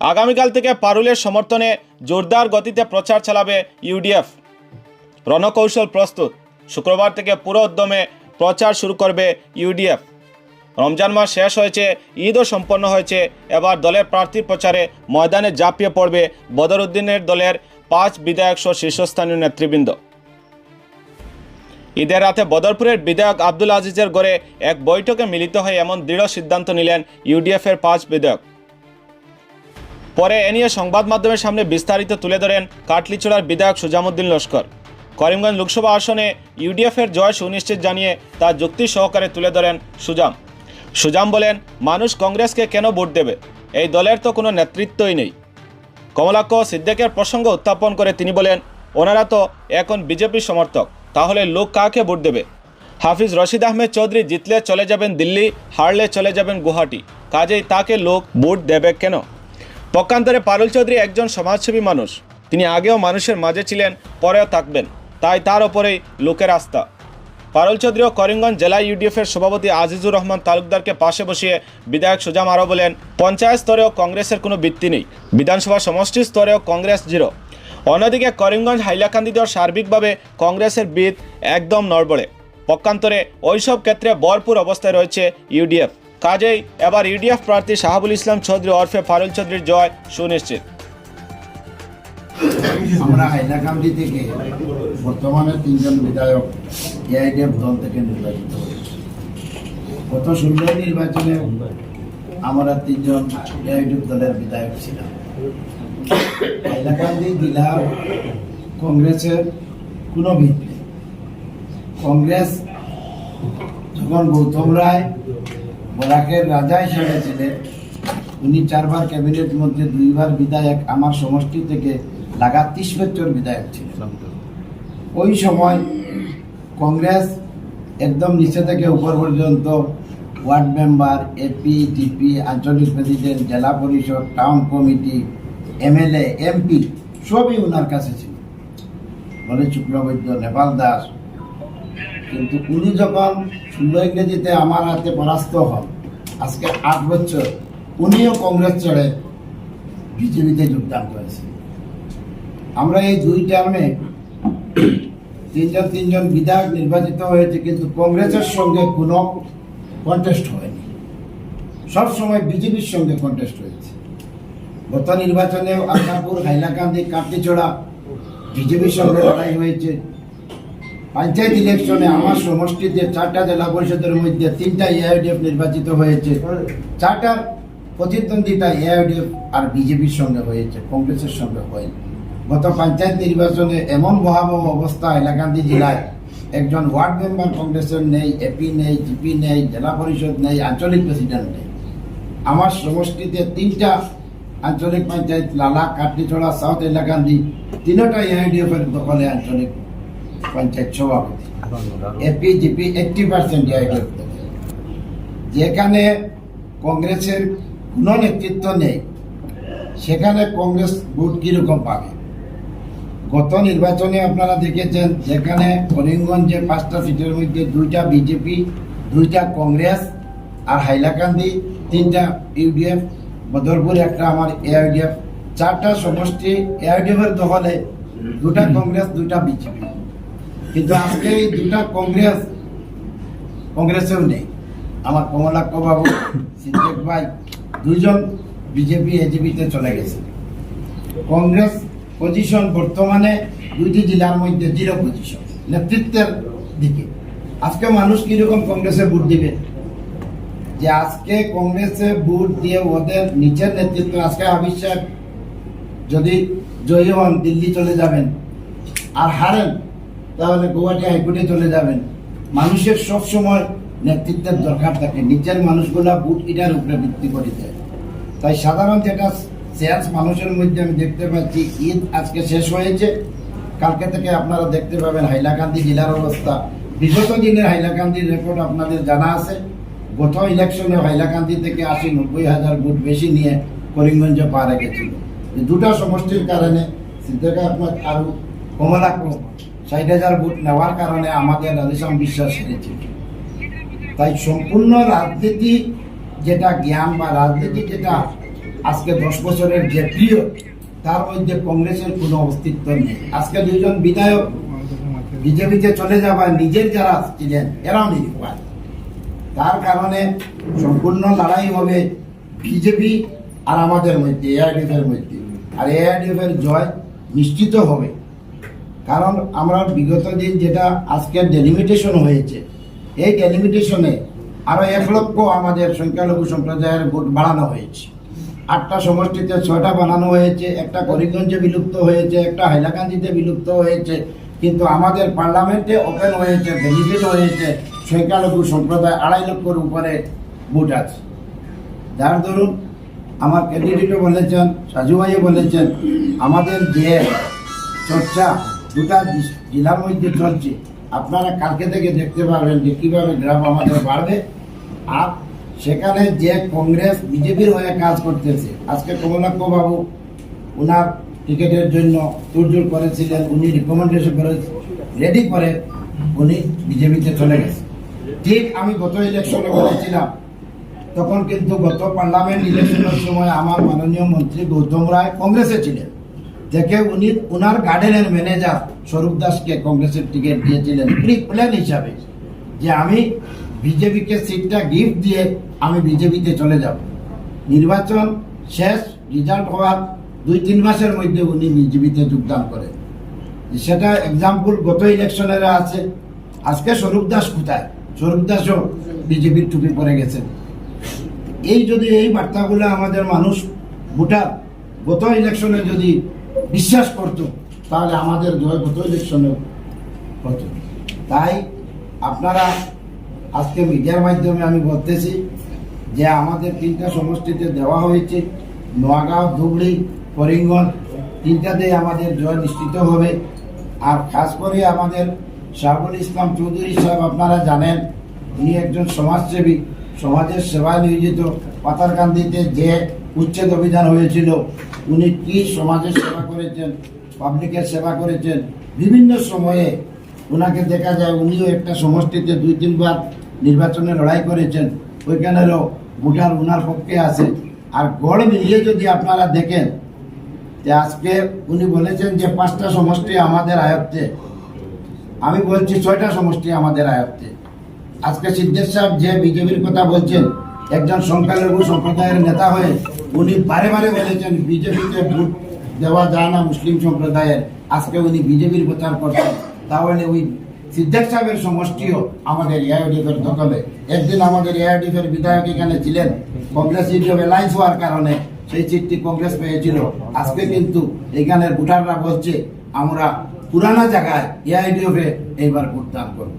আগামীকাল থেকে পারুলের সমর্থনে জোরদার গতিতে প্রচার চালাবে ইউডিএফ। রণকৌশল প্রস্তুত। শুক্রবার থেকে পুরো উদ্যমে প্রচার শুরু করবে ইউডিএফ। রমজান মাস শেষ হয়েছে, ঈদও সম্পন্ন হয়েছে। এবার দলের প্রার্থীর প্রচারে ময়দানে ঝাঁপিয়ে পড়বে বদরুদ্দিনের দলের পাঁচ বিধায়ক সহ শীর্ষস্থানীয় নেতৃবৃন্দ। ঈদের রাতে বদরপুরের বিধায়ক আব্দুল আজিজের গড়ে এক বৈঠকে মিলিত হয়ে এমন দৃঢ় সিদ্ধান্ত নিলেন ইউডিএফের পাঁচ বিধায়ক। পরে এ নিয়ে সংবাদ মাধ্যমের সামনে বিস্তারিত তুলে ধরেন কাটলিচোড়ার বিধায়ক সুজামুদ্দিন লস্কর। করিমগঞ্জ লোকসভা আসনে ইউডিএফের জয় সুনিশ্চিত জানিয়ে তা যুক্তি সহকারে তুলে ধরেন সুজাম। সুজাম বলেন, মানুষ কংগ্রেসকে কেন ভোট দেবে? এই দলের তো কোনো নেতৃত্বই নেই। কমলাক্ষ সিদ্দিকের প্রসঙ্গ উত্থাপন করে তিনি বলেন, ওনারা তো এখন বিজেপি সমর্থক, তাহলে লোক কাকে ভোট দেবে? হাফিজ রশিদ আহমেদ চৌধুরী জিতলে চলে যাবেন দিল্লি, হারলে চলে যাবেন গুয়াহাটি। কাজেই তাকে লোক ভোট দেবে কেন? পক্ষান্তরে পারুল চৌধুরী একজন সমাজসেবী মানুষ। তিনি আগেও মানুষের মাঝে ছিলেন, পরেও থাকবেন। তাই তার ওপরেই লোকের আস্থা। পারুল চৌধুরী ও করিমগঞ্জ জেলা ইউডিএফের সভাপতি আজিজুর রহমান তালুকদারকে পাশে বসিয়ে বিধায়ক সুজাম আরও বলেন, পঞ্চায়েত স্তরেও কংগ্রেসের কোনো ভিত্তি নেই। বিধানসভা সমষ্টি স্তরেও কংগ্রেস জিরো। অন্যদিকে করিমগঞ্জ হাইলাকান্দি দেওয়ার সার্বিকভাবে কংগ্রেসের বিদ একদম নড়বড়ে। পক্ষান্তরে ওইসব ক্ষেত্রে ভরপুর অবস্থায় রয়েছে ইউডিএফ। কাজেই এবার ইউডিএফ প্রার্থী শাহাবুল ইসলাম চৌধুরী ওরফে ফারুল চৌধুরীর জয় সুনিশ্চিত। আমরা হাইলাকান্দি থেকে বর্তমানে তিনজন বিধায়ক এআইডিএফ দল থেকে নির্বাচিত হয়েছে। গত ষোলো নির্বাচনে আমরা তিনজন এআইডিএফ দলের বিধায়ক ছিলাম। হাইলাকান্দি জেলা কংগ্রেসের কোনো ভিত নেই। কংগ্রেস যখন গৌতম রায় বরাকের রাজা হিসেবে ছিলেন। উনি চারবার ক্যাবিনেট মধ্যে দুইবার বিধায়ক, আমার সমষ্টি থেকে লাগাত ত্রিশ বছর বিধায়ক ছিলেন। ওই সময় কংগ্রেস একদম নিচে থেকে উপর পর্যন্ত ওয়ার্ড মেম্বার, এপি টিপি আঞ্চলিক প্রেসিডেন্ট, জেলা পরিষদ, টাউন কমিটি, এমএলএ, এমপি সবই ওনার কাছে ছিল। বলে শুক্লবৈদ্য নেপাল দাস। কিন্তু উনি যখন ষোলো ইংরেজিতে আমার হাতে পরাস্ত হন। আজকে আট বছর উনিও কংগ্রেস ছেড়ে বিজেপিতে যোগদান করেছে আমরা এই দুই টার্মে তিনজন তিনজন বিধায়ক নির্বাচিত হয়েছে, কিন্তু কংগ্রেসের সঙ্গে কোনো কন্টেস্ট হয়নি। সবসময় বিজেপির সঙ্গে কন্টেস্ট হয়েছে। গত নির্বাচনে আশাপুর হাইলাকান্দি কাটিচড়া বিজেপির সঙ্গে লড়াই হয়েছে। পঞ্চায়েত ইলেকশনে আমার সমষ্টিতে চারটা জেলা পরিষদের মধ্যে তিনটা এআইডিএফ নির্বাচিত হয়েছে। চারটা প্রতিদ্বন্দ্বিতা এআইডিএফ আর বিজেপির সঙ্গে হয়েছে, কংগ্রেসের সঙ্গে হয়নি। গত পঞ্চায়েত নির্বাচনে এমন ভয়াবহ অবস্থা হাইলাকান্দি জেলায়, একজন ওয়ার্ড মেম্বার কংগ্রেসের নেই, এপি নেই, জিপি নেই, জেলা পরিষদ নেই, আঞ্চলিক প্রেসিডেন্ট নেই। আমার সমষ্টিতে তিনটা আঞ্চলিক পঞ্চায়েত, লালা, কাটলিছড়া, সাউথ হাইলাকান্দি তিনটা এআইডিএফ এর দখলে আঞ্চলিক পঞ্চায়েত সভাপতি। এপি জিপি এইটটি পার্সেন্ট যেখানে কংগ্রেসের কোনো নেতৃত্ব নেই, সেখানে কংগ্রেস ভোট কীরকম পাবে? গত নির্বাচনে আপনারা দেখেছেন, যেখানে করিমগঞ্জে পাঁচটা সিটের মধ্যে দুইটা বিজেপি দুইটা কংগ্রেস আর হাইলাকান্দি, তিনটা ইউডিএফ বদরপুর একটা আমার এআইডিএফ চারটা সমষ্টি এআইডিএফ এর দখলে, দুটা কংগ্রেস দুইটা বিজেপি কিন্তু আজকে এই দুটা কংগ্রেস, কংগ্রেসেও নেই। আমার কমলাক্ষ বাবু, সিদ্দিক ভাই, দুইজন বিজেপি এজিপিতে চলে গেছে। কংগ্রেস পজিশন বর্তমানে দুইটি জেলার মধ্যে জিরো পজিশন নেতৃত্বের দিকে। আজকে মানুষ কীরকম কংগ্রেসে ভোট দিবে? যে আজকে কংগ্রেসে ভোট দিয়ে ওদের নিচের নেতৃত্ব, আজকে সাহেব যদি জয়ী হন, দিল্লি চলে যাবেন, আর হারেন তাহলে গুয়াহাটি হাইকোর্টে চলে যাবেন। মানুষের সব সময় নেতৃত্বের দরকার থাকে। নিচের মানুষগুলা বুট ইটার উপরে ভিত্তি করে দেয়। তাই সাধারণ যেটা সেন্স মানুষের মধ্যে আমি দেখতে পাচ্ছি, ঈদ আজকে শেষ হয়েছে। কালকে থেকে আপনারা দেখতে পাবেন হাইলাকান্দি জেলার অবস্থা। বিগত দিনের হাইলাকান্দির রেকর্ড আপনাদের জানা আছে। গত ইলেকশনে হাইলাকান্দি থেকে আশি নব্বই হাজার ভোট বেশি নিয়ে করিমগঞ্জে পা এই দুটা সমষ্টির কারণে সিদ্দিকা আহমদ আরও কমলা ষাট হাজার ভোট নেওয়ার কারণে আমাদের রাধেশ্যাম বিশ্বাস হেরেছিল তাই সম্পূর্ণ রাজনীতি যেটা জ্ঞান বা রাজনীতি যেটা আজকে দশ বছরের যে প্রিয় তার মধ্যে কংগ্রেসের কোনো অস্তিত্ব নেই। আজকে দুইজন বিধায়ক বিজেপিতে চলে যাবার নিজের যারা ছিলেন, এরাও নিরুপায় তার কারণে সম্পূর্ণ লড়াই হবে বিজেপি আর আমাদের মধ্যে এআইডিএফ এর মধ্যে। আর এআইডিএফ এর জয় নিশ্চিত হবে। কারণ আমরা বিগত দিন যেটা আজকের ডেলিমিটেশন হয়েছে, এই ডেলিমিটেশনে আরও এক লক্ষ আমাদের সংখ্যালঘু সম্প্রদায়ের ভোট বাড়ানো হয়েছে। আটটা সমষ্টিতে ছয়টা বানানো হয়েছে, একটা করিমগঞ্জে বিলুপ্ত হয়েছে, একটা হাইলাকান্দিতে বিলুপ্ত হয়েছে, কিন্তু আমাদের পার্লামেন্টে ওপেন হয়েছে বেনিফিট হয়েছে, সংখ্যালঘু সম্প্রদায় আড়াই লক্ষর উপরে ভোট আছে। যার ধরুন আমার ক্যান্ডিডেটও বলেছেন, সাজু ভাইও বলেছেন, আমাদের যে চর্চা জি- জেলার মধ্যে চলছে। আপনারা কালকে থেকে দেখতে পারবেন যে কীভাবে গ্রাম আমাদের বাড়বে। আর সেখানে যে কংগ্রেস, বিজেপির হয়ে কাজ করতেছে, আজকে কমলাক্ষ বাবু ওনার টিকিটের জন্য তোড়জোড় করেছিলেন, উনি রিকমেন্ডেশন করে রেডি করে উনি বিজেপিতে চলে গেছে। ঠিক আমি গত ইলেকশনে বলেছিলাম, তখন কিন্তু গত পার্লামেন্ট ইলেকশনের সময় আমার মাননীয় মন্ত্রী গৌতম রায় কংগ্রেসে ছিলেন। দেখে উনি ওনার গার্ডেনের ম্যানেজার স্বরূপ দাসকে কংগ্রেসের টিকিট দিয়েছিলেন প্রি প্ল্যান হিসাবে যে আমি বিজেপিকে সিটটা গিফট দিয়ে আমি বিজেপিতে চলে যাব। নির্বাচন শেষ রেজাল্ট হওয়ার দুই, তিন মাসের মধ্যে উনি বিজেপিতে যোগদান করেন। সেটা এক্সাম্পল গত ইলেকশনের আছে। আজকে স্বরূপ দাস কোথায়? স্বরূপ দাসও বিজেপির টুপি পরে গেছেন। এই যদি এই বার্তাগুলো আমাদের মানুষ ভোটার গত ইলেকশনে যদি বিশ্বাস করত, তাহলে আমাদের জয় গত ইলেকশনে হতো। তাই আপনারা আজকে মিডিয়ার মাধ্যমে আমি বলতেছি যে আমাদের তিনটা সমষ্টিতে দেওয়া হয়েছে, নোয়াগাঁও, ধুবড়ি করিমগঞ্জ তিনটাতে আমাদের জয় নিশ্চিত হবে। আর খাস করে আমাদের শাহুল ইসলাম চৌধুরী সাহেব, আপনারা জানেন, উনি একজন সমাজসেবী, সমাজের সেবায় নিয়োজিত। পাতারকান্দিতে যে উচ্ছেদ অভিযান হয়েছিল। উনি কি সমাজের সেবা করেছেন, পাবলিকের সেবা করেছেন, বিভিন্ন সময়ে ওনাকে দেখা যায় উনিও একটা সমষ্টিতে দুই তিনবার নির্বাচনে লড়াই করেছেন। ওইখানেরও ভোটার ওনার পক্ষে আছে। আর গড় মিলিয়ে যদি আপনারা দেখেন, যে আজকে উনি বলেছেন যে পাঁচটা সমষ্টি আমাদের আয়ত্তে। আমি বলছি ছয়টা সমষ্টি আমাদের আয়ত্তে। আজকে সিদ্ধেশ সাহেব যে বিজেপির কথা বলছেন একজন সংখ্যালঘু সম্প্রদায়ের নেতা হয়ে উনি বারে বারে বলেছেন বিজেপিতে ভোট দেওয়া যায় না মুসলিম সম্প্রদায়ের। আজকে উনি বিজেপির প্রচার করছেন। তাহলে ওই সিদ্ধার্থ সাহেবের সমষ্টিও আমাদের এআইডিএফের দখলে। একদিন আমাদের এআইডিএফের বিধায়ক এখানে ছিলেন। কংগ্রেস ইউডিএফ অ্যালায়েন্স হওয়ার কারণে সেই সিটটি কংগ্রেস পেয়েছিল। আজকে কিন্তু এখানের ভোটাররা বলছে, আমরা পুরানা জায়গায় এআইডিএফে এইবার ভোট দান করব।